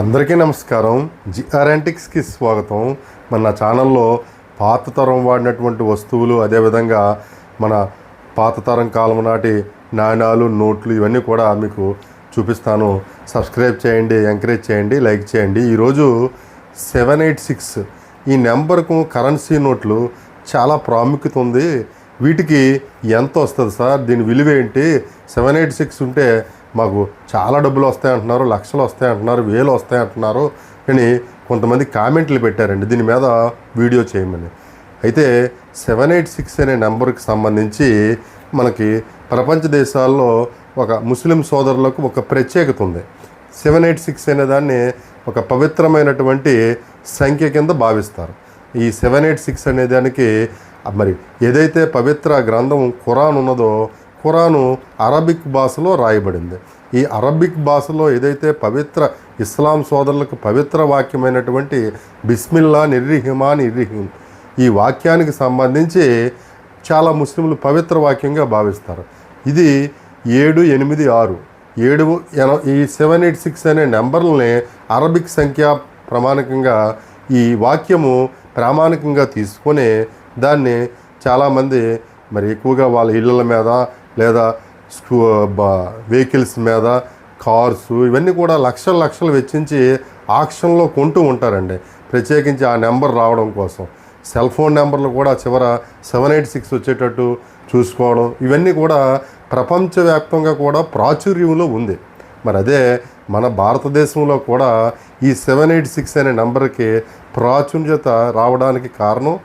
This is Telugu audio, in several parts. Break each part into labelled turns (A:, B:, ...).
A: అందరికీ నమస్కారం. జిఆర్యాంటిక్స్కి స్వాగతం. మన నా ఛానల్లో పాత తరం వాడినటువంటి వస్తువులు అదేవిధంగా మన పాత తరం కాలం నాటి నాణాలు నోట్లు ఇవన్నీ కూడా మీకు చూపిస్తాను. సబ్స్క్రైబ్ చేయండి ఎంకరేజ్ చేయండి లైక్ చేయండి. ఈరోజు సెవెన్ ఎయిట్ సిక్స్ ఈ నెంబర్కు కరెన్సీ నోట్లు చాలా ప్రాముఖ్యత ఉంది. వీటికి ఎంత వస్తుంది సార్? దీని విలువ ఏంటి? సెవెన్ ఎయిట్ సిక్స్ ఉంటే మాకు చాలా డబ్బులు వస్తాయి అంటున్నారు లక్షలు వస్తాయి అంటున్నారు వేలు వస్తాయి అంటున్నారు. అని కొంతమంది కామెంట్లు పెట్టారండి దీని మీద వీడియో చేయమని. అయితే సెవెన్ ఎయిట్ సిక్స్ అనే నెంబర్కి సంబంధించి మనకి ప్రపంచ దేశాల్లో ఒక ముస్లిం సోదరులకు ఒక ప్రత్యేకత ఉంది. సెవెన్ ఎయిట్ సిక్స్ అనే దాన్ని ఒక పవిత్రమైనటువంటి సంఖ్య కింద భావిస్తారు. ఈ సెవెన్ ఎయిట్ సిక్స్ అనే దానికి మరి ఏదైతే పవిత్ర గ్రంథం ఖురాన్ ఉన్నదో ఖురాను అరబిక్ భాషలో రాయబడింది. ఈ అరబిక్ భాషలో ఏదైతే పవిత్ర ఇస్లాం సోదరులకు పవిత్ర వాక్యమైనటువంటి బిస్మిల్లా నిర్రిహిమా నిర్రిహిం ఈ వాక్యానికి సంబంధించి చాలా ముస్లింలు పవిత్ర వాక్యంగా భావిస్తారు. ఇది ఏడు ఎనిమిది ఆరు. ఏడు ఎన ఈ సెవెన్ ఎయిట్ సిక్స్ అనే నెంబర్లని అరబిక్ సంఖ్య ప్రామాణికంగా ఈ వాక్యము ప్రామాణికంగా తీసుకొని దాన్ని చాలామంది మరి ఎక్కువగా వాళ్ళ ఇళ్ళ మీద లేదా స్కూ వెహికల్స్ మీద కార్స్ ఇవన్నీ కూడా లక్షల లక్షలు వెచ్చించి ఆక్షన్లో కొంటూ ఉంటారండి. ప్రత్యేకించి ఆ నెంబర్ రావడం కోసం. సెల్ ఫోన్ నెంబర్లు కూడా చివర సెవెన్ ఎయిట్ సిక్స్ వచ్చేటట్టు చూసుకోవడం ఇవన్నీ కూడా ప్రపంచవ్యాప్తంగా కూడా ప్రాచుర్యంలో ఉంది. మరి అదే మన భారతదేశంలో కూడా ఈ సెవెన్ ఎయిట్ సిక్స్ అనే నెంబర్కి ప్రాచుర్యత రావడానికి కారణం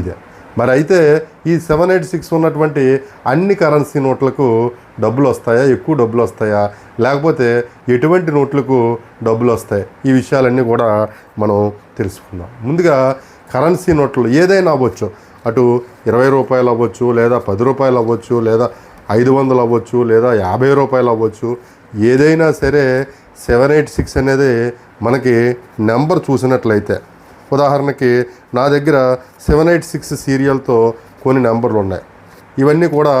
A: ఇదే. మరి అయితే ఈ సెవెన్ ఎయిట్ సిక్స్ ఉన్నటువంటి అన్ని కరెన్సీ నోట్లకు డబ్బులు వస్తాయా? ఎక్కువ డబ్బులు వస్తాయా? లేకపోతే ఎటువంటి నోట్లకు డబ్బులు వస్తాయి? ఈ విషయాలన్నీ కూడా మనం తెలుసుకుందాం. ముందుగా కరెన్సీ నోట్లు ఏదైనా అవ్వచ్చు. అటు ఇరవై రూపాయలు అవ్వచ్చు లేదా పది రూపాయలు అవ్వచ్చు లేదా ఐదు వందలు అవ్వచ్చు లేదా యాభై రూపాయలు అవ్వచ్చు. ఏదైనా సరే సెవెన్ ఎయిట్ సిక్స్ అనేది మనకి నెంబర్ చూసినట్లయితే ఉదాహరణకి నా దగ్గర సెవెన్ ఎయిట్ సిక్స్ సీరియల్తో కొన్ని నెంబర్లు ఉన్నాయి. ఇవన్నీ కూడా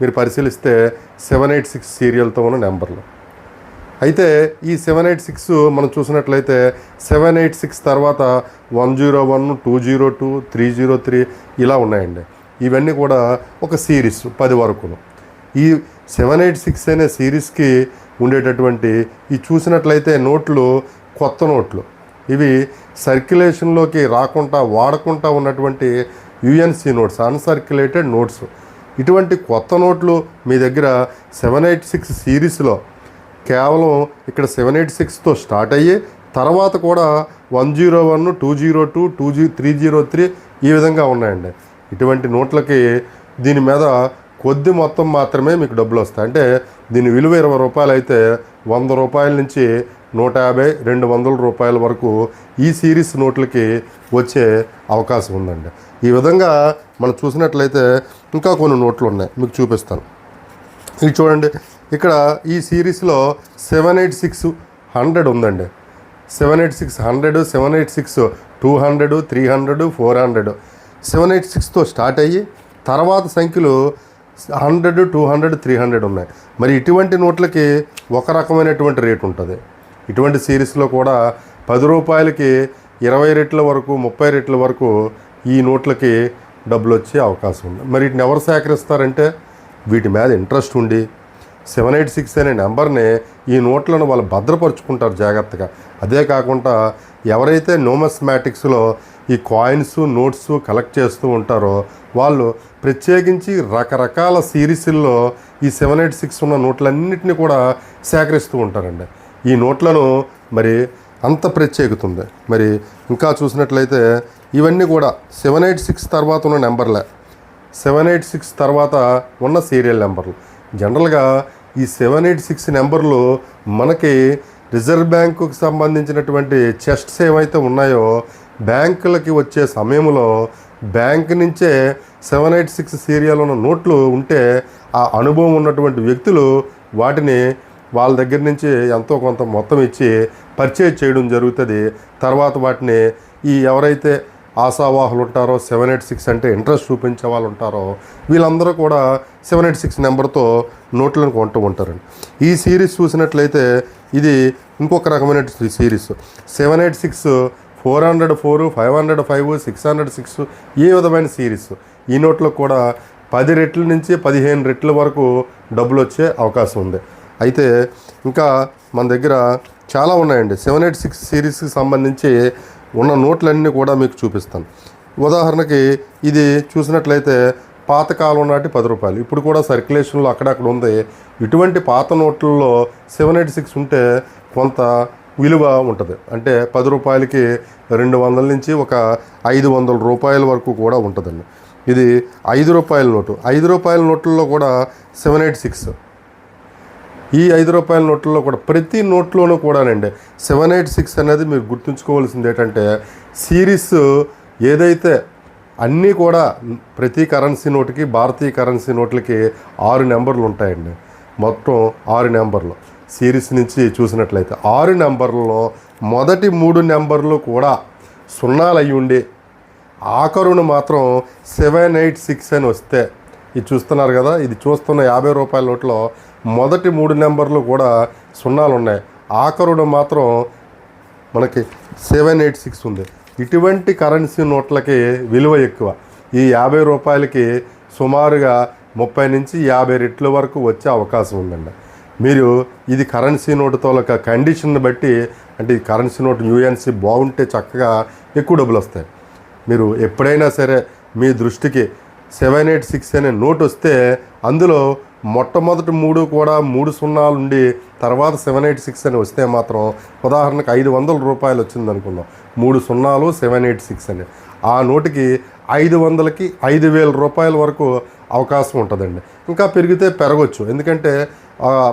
A: మీరు పరిశీలిస్తే సెవెన్ ఎయిట్ సిక్స్ సీరియల్తో ఉన్న నెంబర్లు. అయితే ఈ సెవెన్ ఎయిట్ సిక్స్ మనం చూసినట్లయితే సెవెన్ ఎయిట్ సిక్స్ తర్వాత one zero one two zero two three zero three ఇలా ఉన్నాయండి. ఇవన్నీ కూడా ఒక సిరీస్ పది వరకును. ఈ సెవెన్ ఎయిట్ సిక్స్ అనే సిరీస్కి ఉండేటటువంటి ఈ చూసినట్లయితే నోట్లు కొత్త నోట్లు. ఇవి సర్క్యులేషన్లోకి రాకుండా వాడకుండా ఉన్నటువంటి యుఎన్సి నోట్స్ అన్సర్క్యులేటెడ్ నోట్స్. ఇటువంటి కొత్త నోట్లు మీ దగ్గర సెవెన్ ఎయిట్ సిక్స్ సిరీస్లో కేవలం ఇక్కడ సెవెన్ ఎయిట్ సిక్స్తో స్టార్ట్ అయ్యి తర్వాత కూడా one zero one two zero two two G three zero three ఈ విధంగా ఉన్నాయండి. ఇటువంటి నోట్లకి దీని మీద కొద్ది మొత్తం మాత్రమే మీకు డబ్బులు వస్తాయి. అంటే దీని విలువ ఇరవై రూపాయలు అయితే వంద రూపాయల నుంచి నూట యాభై రెండు వందల రూపాయల వరకు ఈ సిరీస్ నోట్లకి వచ్చే అవకాశం ఉందండి. ఈ విధంగా మనం చూసినట్లయితే ఇంకా కొన్ని నోట్లు ఉన్నాయి. మీకు చూపిస్తాను. ఇది చూడండి. ఇక్కడ ఈ సిరీస్లో సెవెన్ ఎయిట్ సిక్స్ హండ్రెడ్ ఉందండి. Seven eight six hundred seven eight six two hundred three hundred four hundred. Seven eight సిక్స్తో start అయ్యి తర్వాత సంఖ్యలు hundred two hundred three hundred ఉన్నాయి. మరి ఇటువంటి నోట్లకి ఒక రకమైనటువంటి రేట్ ఉంటుంది. ఇటువంటి సిరీస్లో కూడా పది రూపాయలకి ఇరవై రెట్ల వరకు ముప్పై రెట్ల వరకు ఈ నోట్లకి డబ్బులు వచ్చే అవకాశం ఉంది. మరి వీటిని ఎవరు సేకరిస్తారంటే వీటి మీద ఇంట్రెస్ట్ ఉండి సెవెన్ ఎయిట్ సిక్స్ అనే నెంబర్ని ఈ నోట్లను వాళ్ళు భద్రపరుచుకుంటారు జాగ్రత్తగా. అదే కాకుండా ఎవరైతే నోమస్మాటిక్స్లో ఈ కాయిన్స్ నోట్స్ కలెక్ట్ చేస్తూ ఉంటారో వాళ్ళు ప్రత్యేకించి రకరకాల సిరీస్ల్లో ఈ సెవెన్ ఎయిట్ సిక్స్ ఉన్న నోట్లన్నింటినీ కూడా సేకరిస్తూ ఉంటారండి. ఈ నోట్లను మరి అంత ప్రత్యేకత ఉంది మరి ఇంకా చూసినట్లయితే ఇవన్నీ కూడా సెవెన్ ఎయిట్ సిక్స్ తర్వాత ఉన్న నెంబర్లే. సెవెన్ ఎయిట్ సిక్స్ తర్వాత ఉన్న సీరియల్ నెంబర్లు. జనరల్గా ఈ సెవెన్ ఎయిట్ సిక్స్ నెంబర్లు మనకి రిజర్వ్ బ్యాంకుకి సంబంధించినటువంటి చెస్ట్స్ ఏవైతే ఉన్నాయో బ్యాంకులకి వచ్చే సమయంలో బ్యాంక్ నుంచే సెవెన్ ఎయిట్ సిక్స్ సీరియల్ ఉన్న నోట్లు ఉంటే ఆ అనుభవం ఉన్నటువంటి వ్యక్తులు వాటిని వాళ్ళ దగ్గర నుంచి ఎంతో కొంత మొత్తం ఇచ్చి పర్చేజ్ చేయడం జరుగుతుంది. తర్వాత వాటిని ఈ ఎవరైతే ఆశావాహులు ఉంటారో సెవెన్ ఎయిట్ సిక్స్ అంటే ఇంట్రెస్ట్ చూపించే వాళ్ళు ఉంటారో వీళ్ళందరూ కూడా సెవెన్ ఎయిట్ సిక్స్ నెంబర్తో నోట్లను కొంటూ ఉంటారండి ఈ సిరీస్ చూసినట్లయితే ఇది ఇంకొక రకమైన series. Seven eight six four hundred four five hundred five six hundred six ఏ విధమైన సిరీస్. ఈ నోట్లో కూడా పది రెట్ల నుంచి పదిహేను రెట్ల వరకు డబ్బులు వచ్చే అవకాశం ఉంది. అయితే ఇంకా మన దగ్గర చాలా ఉన్నాయండి. సెవెన్ ఎయిట్ సిక్స్ సిరీస్కి సంబంధించి ఉన్న నోట్లన్నీ కూడా మీకు చూపిస్తాను. ఉదాహరణకి ఇది చూసినట్లయితే పాతకాలం నాటి పది రూపాయలు. ఇప్పుడు కూడా సర్క్యులేషన్లో అక్కడక్కడ ఉంది. ఇటువంటి పాత నోట్లలో సెవెన్ ఎయిట్ సిక్స్ ఉంటే కొంత విలువ ఉంటుంది. అంటే పది రూపాయలకి రెండు వందల నుంచి ఒక ఐదు వందల రూపాయల వరకు కూడా ఉంటుందండి. ఇది ఐదు రూపాయల నోటు. ఐదు రూపాయల నోట్లలో కూడా సెవెన్ ఎయిట్ సిక్స్ ఈ ఐదు రూపాయల నోట్లలో కూడా ప్రతి నోట్లోనూ కూడానండి సెవెన్ ఎయిట్ సిక్స్ అనేది మీరు గుర్తుంచుకోవాల్సింది ఏంటంటే సిరీస్ ఏదైతే అన్నీ కూడా ప్రతి కరెన్సీ నోటుకి భారతీయ కరెన్సీ నోట్లకి ఆరు నెంబర్లు ఉంటాయండి. మొత్తం ఆరు నెంబర్లు. సిరీస్ నుంచి చూసినట్లయితే ఆరు నెంబర్లలో మొదటి మూడు నెంబర్లు కూడా సున్నాలు అయి ఉండి ఆఖరును మాత్రం సెవెన్ ఎయిట్ సిక్స్ అని వస్తే ఇది చూస్తున్నారు కదా ఇది చూస్తున్న యాభై రూపాయల నోట్లో మొదటి మూడు నెంబర్లు కూడా సున్నాలు ఉన్నాయి ఆఖరుడు మాత్రం మనకి సెవెన్ ఎయిట్ సిక్స్ ఉంది. ఇటువంటి కరెన్సీ నోట్లకి విలువ ఎక్కువ. ఈ యాభై రూపాయలకి సుమారుగా ముప్పై నుంచి యాభై రెట్ల వరకు వచ్చే అవకాశం ఉందండి. మీరు ఇది కరెన్సీ నోటు ఒక కండిషన్ బట్టి అంటే ఈ కరెన్సీ నోటు యూఎన్సీ బాగుంటే చక్కగా ఎక్కువ డబ్బులు వస్తాయి. మీరు ఎప్పుడైనా సరే మీ దృష్టికి సెవెన్ ఎయిట్ సిక్స్ అనే నోట్ వస్తే అందులో మొట్టమొదటి మూడు కూడా మూడు సున్నాలు ఉండి తర్వాత సెవెన్ ఎయిట్ సిక్స్ అని వస్తే మాత్రం ఉదాహరణకు ఐదు వందల రూపాయలు వచ్చింది అనుకుందాం. మూడు సున్నాలు సెవెన్ ఎయిట్ సిక్స్ అని. ఆ నోటికి ఐదు వందలకి ఐదు వేల రూపాయల వరకు అవకాశం ఉంటుందండి. ఇంకా పెరిగితే పెరగచ్చు. ఎందుకంటే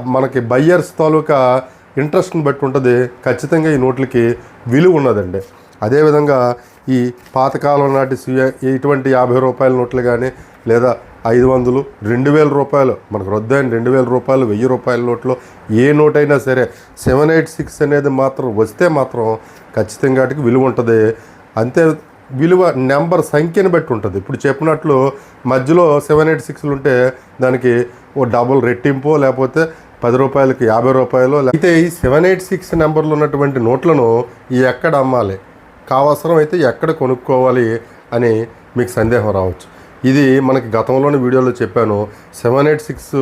A: మనకి బయ్యర్స్ తాలూకా ఇంట్రెస్ట్ని బట్టి ఉంటుంది. ఖచ్చితంగా ఈ నోట్లకి విలువ ఉన్నదండి. అదేవిధంగా ఈ పాతకాలం నాటి ఇటువంటి యాభై రూపాయల నోట్లు కానీ లేదా ఐదు వందలు రెండు వేల రూపాయలు. మనకు రొద్దైన రెండు వేల రూపాయలు వెయ్యి రూపాయల నోట్లో ఏ నోట్ అయినా సరే సెవెన్ ఎయిట్ సిక్స్ అనేది మాత్రం వస్తే మాత్రం ఖచ్చితంగా వాటికి విలువ ఉంటుంది. అంతే విలువ నెంబర్ సంఖ్యను బట్టి ఉంటుంది. ఇప్పుడు చెప్పినట్లు మధ్యలో సెవెన్ ఎయిట్ సిక్స్లు ఉంటే దానికి ఓ డబుల్ రెట్టింపు లేకపోతే పది రూపాయలకి యాభై రూపాయలు అయితే ఈ సెవెన్ ఎయిట్ సిక్స్ నెంబర్లు ఉన్నటువంటి నోట్లను ఈ ఎక్కడ అమ్మాలి? కావసరం అయితే ఎక్కడ కొనుక్కోవాలి అని మీకు సందేహం రావచ్చు. ఇది మనకి గతంలోని వీడియోలో చెప్పాను. సెవెన్ ఎయిట్ సిక్స్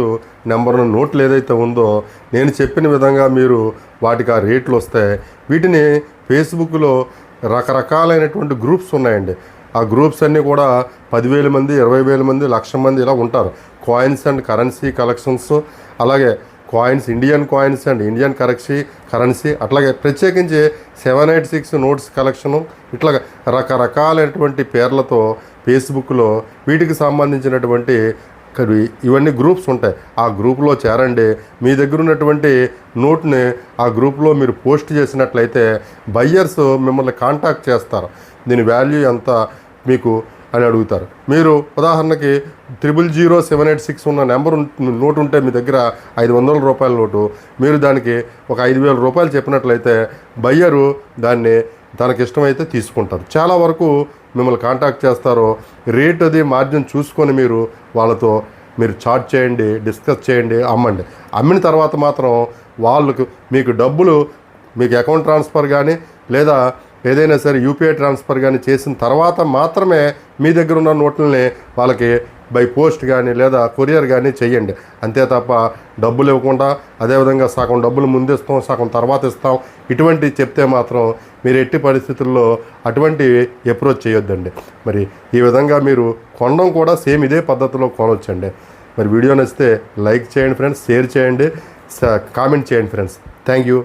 A: నెంబర్ నోట్లు ఏదైతే ఉందో నేను చెప్పిన విధంగా మీరు వాటికి ఆ రేట్లు వస్తాయి వీటిని ఫేస్బుక్లో రకరకాలైనటువంటి గ్రూప్స్ ఉన్నాయండి. ఆ గ్రూప్స్ అన్నీ కూడా పదివేల మంది ఇరవై వేల మంది లక్ష మంది ఇలా ఉంటారు. కాయిన్స్ అండ్ కరెన్సీ కలెక్షన్స్ అలాగే coins Indian coins and Indian currency currency అట్లాగే ప్రత్యేకించి seven eight six notes collection ఇట్లా రకరకాలైనటువంటి పేర్లతో ఫేస్బుక్లో వీటికి సంబంధించినటువంటి ఇవన్నీ గ్రూప్స్ ఉంటాయి. ఆ గ్రూప్లో చేరండి. మీ దగ్గర ఉన్నటువంటి నోట్ని ఆ గ్రూప్లో మీరు పోస్ట్ చేసినట్లయితే బయ్యర్స్ మిమ్మల్ని కాంటాక్ట్ చేస్తారు. దీని వాల్యూ ఎంత? మీకు అని అడుగుతారు. మీరు ఉదాహరణకి triple zero seven eight six ఉన్న నెంబర్ నోటు ఉంటే మీ దగ్గర ఐదు వందల రూపాయల నోటు మీరు దానికి ఒక ఐదు వేల రూపాయలు చెప్పినట్లయితే బయ్యరు దాన్ని తనకి ఇష్టమైతే తీసుకుంటారు. చాలా వరకు మిమ్మల్ని కాంటాక్ట్ చేస్తారు రేట్ అది మార్జిన్ చూసుకొని మీరు వాళ్ళతో మీరు చార్ట్ చేయండి డిస్కస్ చేయండి అమ్మండి. అమ్మిన తర్వాత మాత్రం వాళ్ళకు మీకు డబ్బులు మీకు అకౌంట్ ట్రాన్స్ఫర్ కానీ లేదా ఏదైనా సరే యూపీఐ ట్రాన్స్ఫర్ కానీ చేసిన తర్వాత మాత్రమే మీ దగ్గర ఉన్న నోట్లని వాళ్ళకి బై పోస్ట్ కానీ లేదా కొరియర్ కానీ చేయండి. అంతే తప్ప డబ్బులు ఇవ్వకుండా అదేవిధంగా సగం డబ్బులు ముందు ఇస్తాం సగం తర్వాత ఇస్తాం ఇటువంటి చెప్తే మాత్రం మీరు ఎట్టి పరిస్థితుల్లో అటువంటి అప్రోచ్ చేయొద్దండి. మరి ఈ విధంగా మీరు కొనడం కూడా సేమ్ ఇదే పద్ధతిలో కొనవచ్చండి మరి వీడియో నచ్చితే లైక్ చేయండి ఫ్రెండ్స్ షేర్ చేయండి స- కామెంట్ చేయండి ఫ్రెండ్స్. Thank you.